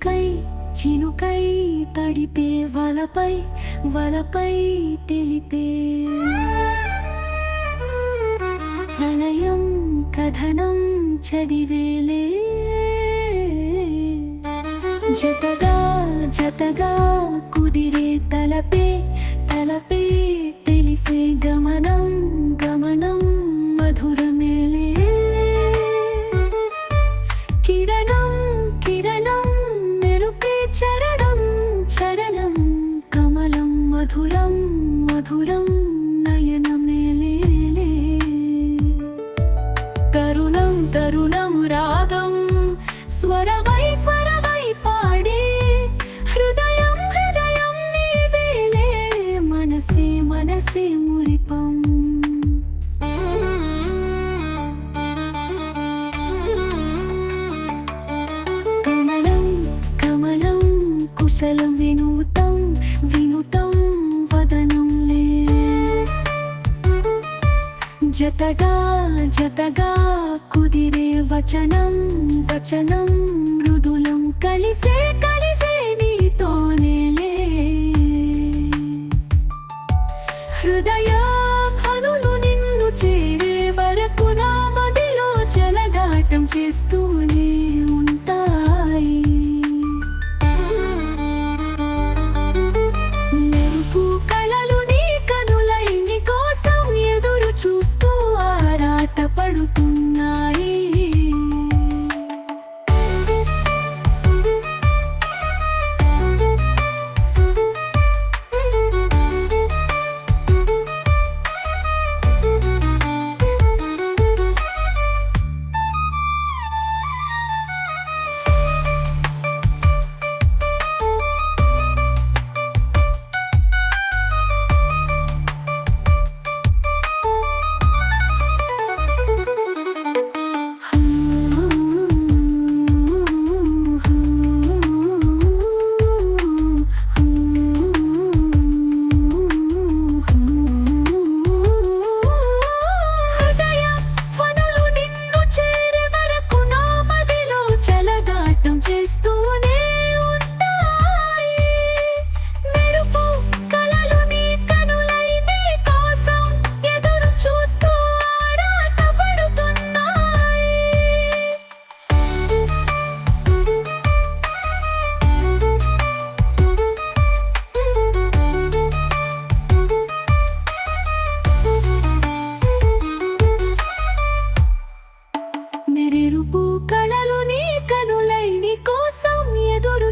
చినుకై చినుకై తడిపే వలపై వలపై తెలిపే ప్రళయం కథనం చదివేలే. జతగా జతగా కుదిరే తలపే తలపే మధురం మధురం నయనమేలే తరుణం తరుణం రాగం స్వరమై స్వరమై పాడే హృదయం హృదయం నీవేలే మనసే మనసే మురిపం. కమలం కమలం కుశలం వినూత జతగా జతగా కుదిరే వచనం వచనం మృదులం కలిసే కలిసే నీతోనేలే హృదయ కనులు నిన్ను చేరే వరకు నా మదిలో జలదాటం చేస్తూనే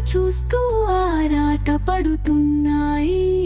చూస్తూ ఆరాట పడుతున్నాయి